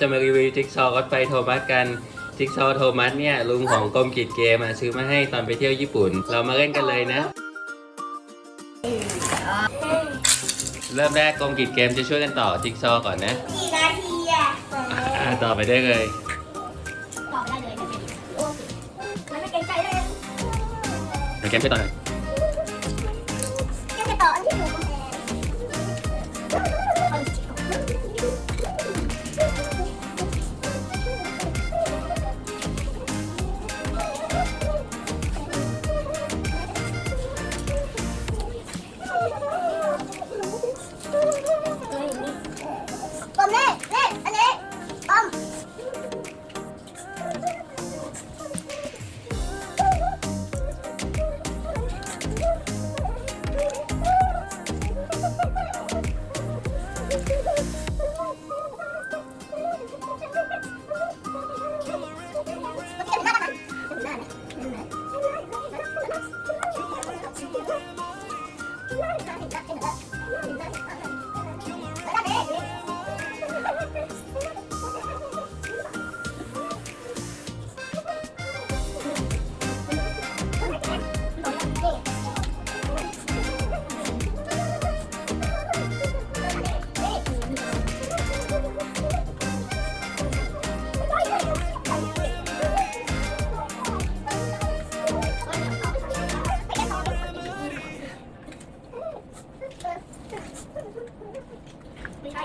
จะมารีวิวจิ๊กซอว์รถไฟโทมัสกันจิ๊กซอว์โทมัสเนี่ยลุงของกรมกิจเกมอะซื้อมาให้ตอนไปเที่ยวญี่ปุ่น เรามาเล่นกันเลยนะ เริ่มแรกกรมกิจเกมจะช่วยกันต่อจิ๊กซอว์ก่อนนะกี่นาทีอะอ่าต่อไปได้เลยตอบได้เลยนะโอ้มันไม่เกรงใจเลยเดี๋ยวเกมช่วยต่อหน่อย ไม่ ต่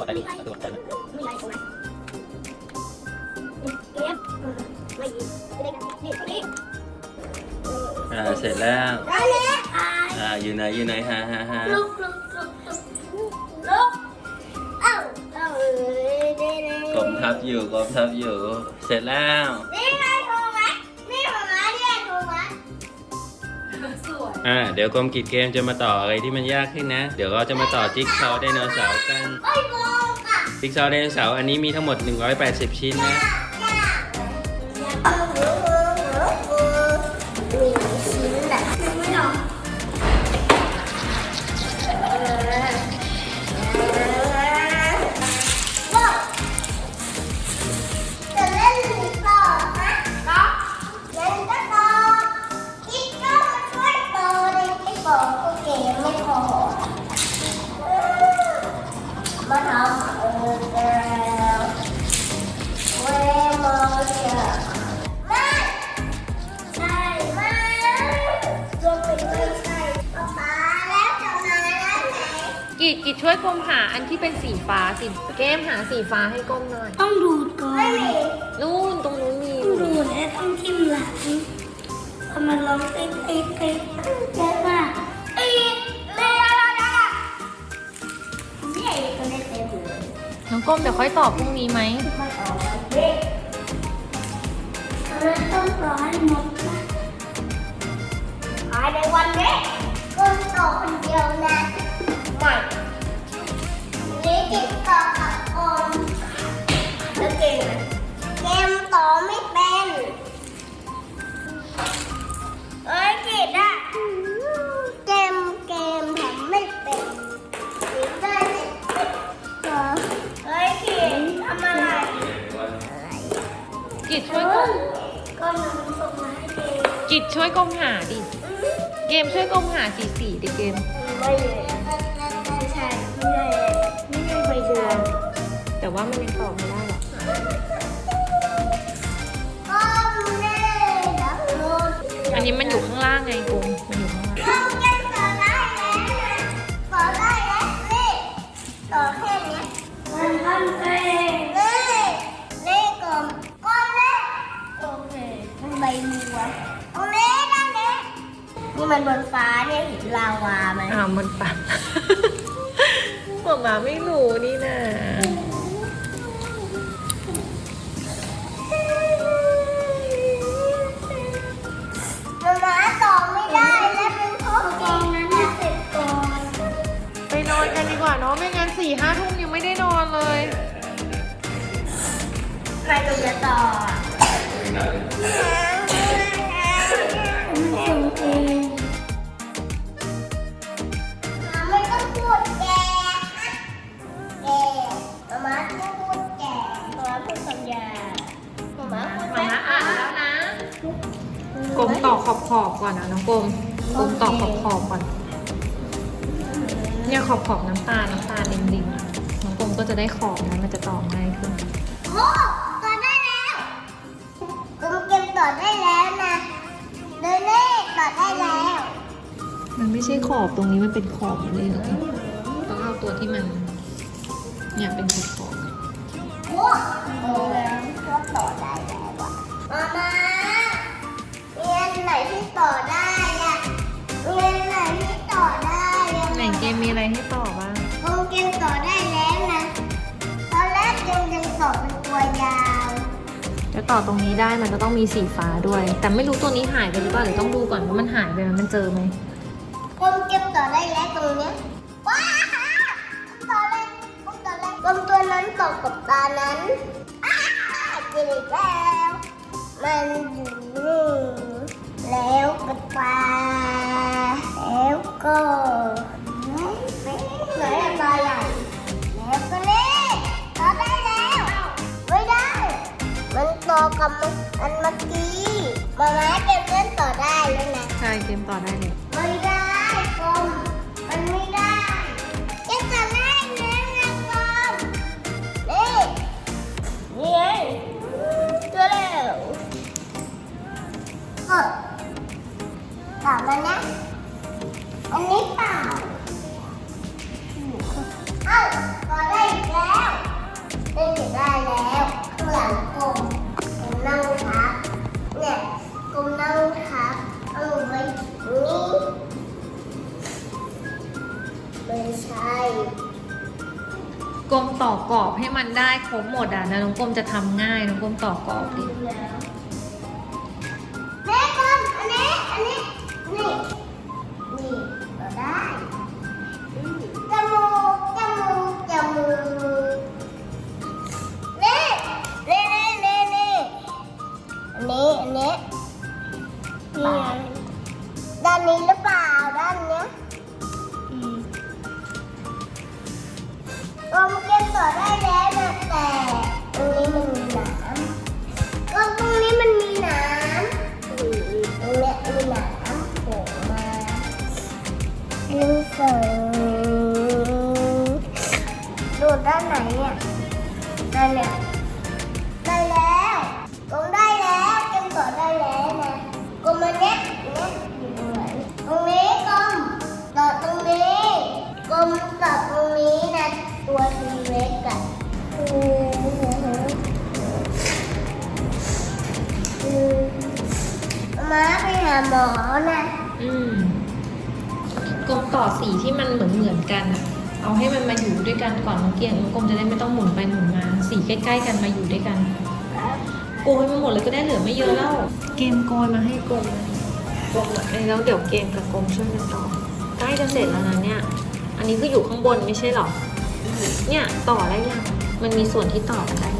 อไปดิต่อไปนะไม่ใช่ตรงนั้นเก็บไม่ยิงไม่ได้กันนี่นี่อ่าเสร็จแล้วได้แล้วอ่าอยู่ไหนอยู่ไหนฮะฮะฮะลุกลุกลุกลุกลุกเอ้าเอ้าเอ้ยเด้เด้กลมทับอยู่กลมทับอยู่ เสร็จแล้ว อ่าเดี๋ยวกรมกิจเกมจะมาต่ออะไรที่มันยากขึ้นนะ เดี๋ยวเราจะมาต่อจิ๊กซอว์ไดโนเสาร์กันโอ้ยโกงอะจิ๊กซอว์ไดโนเสาร์อันนี้มีทั้งหมด 180 ชิ้นนะเออเช่วยกลมหาอันที่เป็นสีฟ้าสิเกมหาสีฟ้าให้กลมหน่อย ต้องดูดก่อน นู่นตรงนู้นมีต้องดูดและต้องทิ่มหลังพอมันร้องเต้นเต้นเต้นเยอะมากเอ้ยเร็วเร็วเร็วเร็วนี่ไอ้คนได้เต็มเลยน้องกลมเดี๋ยวค่อยตอบพรุ่งนี้ไหมไม่ออกเด็กเราต้องรอให้หมดนะภายในวันนี้ก็ต่อคนเดียวนะ ช่วยกลมก็นำส่งมาให้เกมกีดช่วยกลมหาดิ เกมช่วยกลมหาสีสีดิเกม ไม่เลยไม่ใช่ไม่ได้ไม่ได้ไปเดือนแต่ว่ามันยังตอบไม่ได้หรอกก็ไม่ได้ดับโหลดอันนี้มันอยู่ข้างล่างไงกล บบัวตรงนี้ด้านนี้นี่มันบนฟ้าเนี่ยเห็นลาวาไหมอ้าวมันปัด หมามาไม่รู้นี่นะมาม้าต่อไม่ได้และเป็นเพราะเกมนั้นน่ะเสร็จก่อนไปนอนกันดีกว่าเนาะไม่งั้นสี่ห้าทุ่มยังไม่ได้นอนเลยใครจะต่อ Hãy subscribe ก่อนนะน้องกลมกลมตอกขอบขอบๆก่อน เนี่ยขอบขอบๆน้ำตาลน้ำตาลริมๆอะน้องกลมก็จะได้ขอบนะมันจะตอกง่ายขึ้น โอ้ต่อได้แล้วกงเก็บต่อได้แล้วนะเดนเน่ต่อได้แล้วมันไม่ใช่ขอบตรงนี้มันเป็นขอบเลยเหรอต้องเอาตัวที่มันเนี่ยเป็นขอบขอบโอ้โหก็ต่อได้แล้วอะมามามีอันไหน ที่ต่อได้อะมีอันไหนที่ต่อได้อะไหนเกมมีอะไรให้ต่อบ้างกงเก็บต่อได้แล้วนะ ตอนแรกยังยังต่อเป็นตัวยาว จะต่อตรงนี้ได้มันจะต้องมีสีฟ้าด้วย แต่ไม่รู้ตัวนี้หายไปหรือเปล่าเดี๋ยวต้องดูก่อนว่ามันหายไปไหมมันเจอไหมกลมเก็บต่อได้แล้วตรงเนี้ยว้าต่อเลยกลมต่อเลยกลมตัวนั้นต่อกับตานั้นอ้าเจอแล้วมันอยู่นี่ แล้วก็ปลาแล้วก็ไหนอะปลาใหญ่แล้วก็นี่ต่อได้แล้ว ไม่ได้ มันต่อกับมันเมื่อกี้มาม้าเก็บเล่นต่อได้แล้วนะ ใช่เกมต่อได้เลยไม่ได้ ต่อกรอบให้มันได้ครบหมดอะนะน้องกลมจะทำง่ายน้องกลมต่อกรอบดิ แด้านเนี่ยได้แล้วกลมได้แล้วเกมต่อได้แล้วนะกลมมาเนี้ยเนี้ยอยู่ตรงไหนตรงนี้กลมต่อตรงนี้กลมต่อตรงนี้นะตัวทีเล็กอะอืมอืมาไปหาหมอนะ อืมกลมต่อสีที่มันเหมือนเหมือนกันอะ เอาให้มันมาอยู่ด้วยกันก่อนมังเกียงน้องกลมจะได้ไม่ต้องหมุนไปหมุนมา สีใกล้ ๆ กันมาอยู่ด้วยกันโกยมาหมดเลยก็ได้เหลือไม่เยอะแล้ว เกมโกยมาให้กลมกลมแล้วเดี๋ยวเกมกับกลมช่วยกันต่อใกล้จะเสร็จแล้วนะเนี่ย อันนี้คืออยู่ข้างบนไม่ใช่หรอ เนี่ยต่อได้ยัง มันมีส่วนที่ต่อกันได้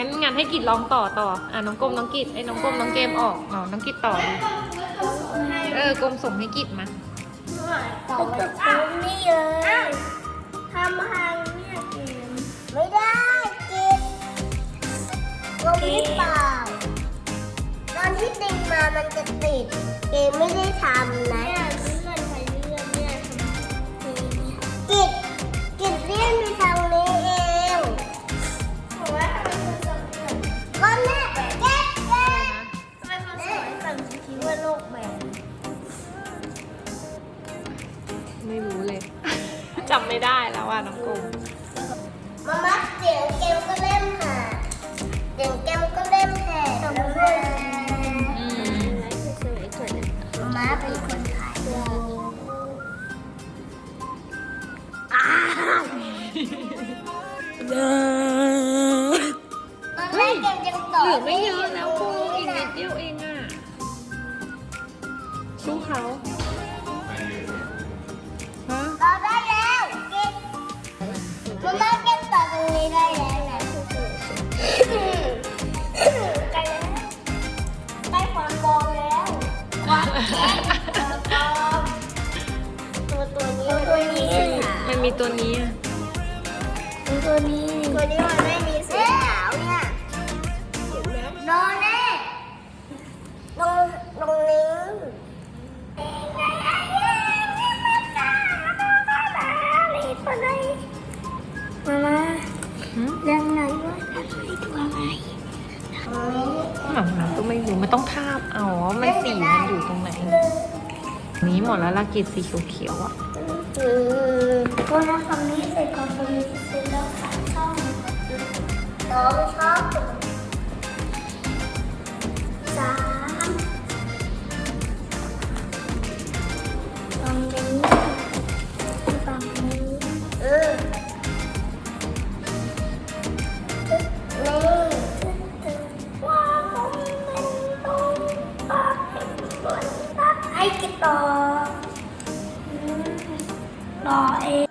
งั้นงั้นให้กิดลองต่อต่อ อะน้องกลมน้องกิดไอ้น้องกลมน้องเกมออกอ๋อน้องกิดต่อดิเออกลมส่งให้กิดมาต่อไปตรงนี้เลยทำทางเนี่ยเกมไม่ได้เกมลงที่เปล่าตอนที่ดึงมามันจะติด เกมไม่ได้ทำนะเนี่ยเลื่อนไปเลื่อนเนี่ยกิด ตัวนี้อะตัวนี้ตัวนี้มันไม่มีสีขาวเนี่ยโดนแน่ตรงตรงนี้มามาหืมเรื่องไหนว่าทำไมตัวอะไรหมามาก็ไม่รู้มันต้องทาบเอาว่ามันสีมันอยู่ตรงไหน นี้หมดแล้วละกิจสีเขียวๆอะ อืมตัวนั้นฝั่งนี้เสร็จก่อนฝั่งนี้เสร็จแล้วขาช่องสองช่องสามฝั่งนี้ฝั่งนี้เออนี่ว้าวมันตรงปากบนปากให้กินต่อรอเอง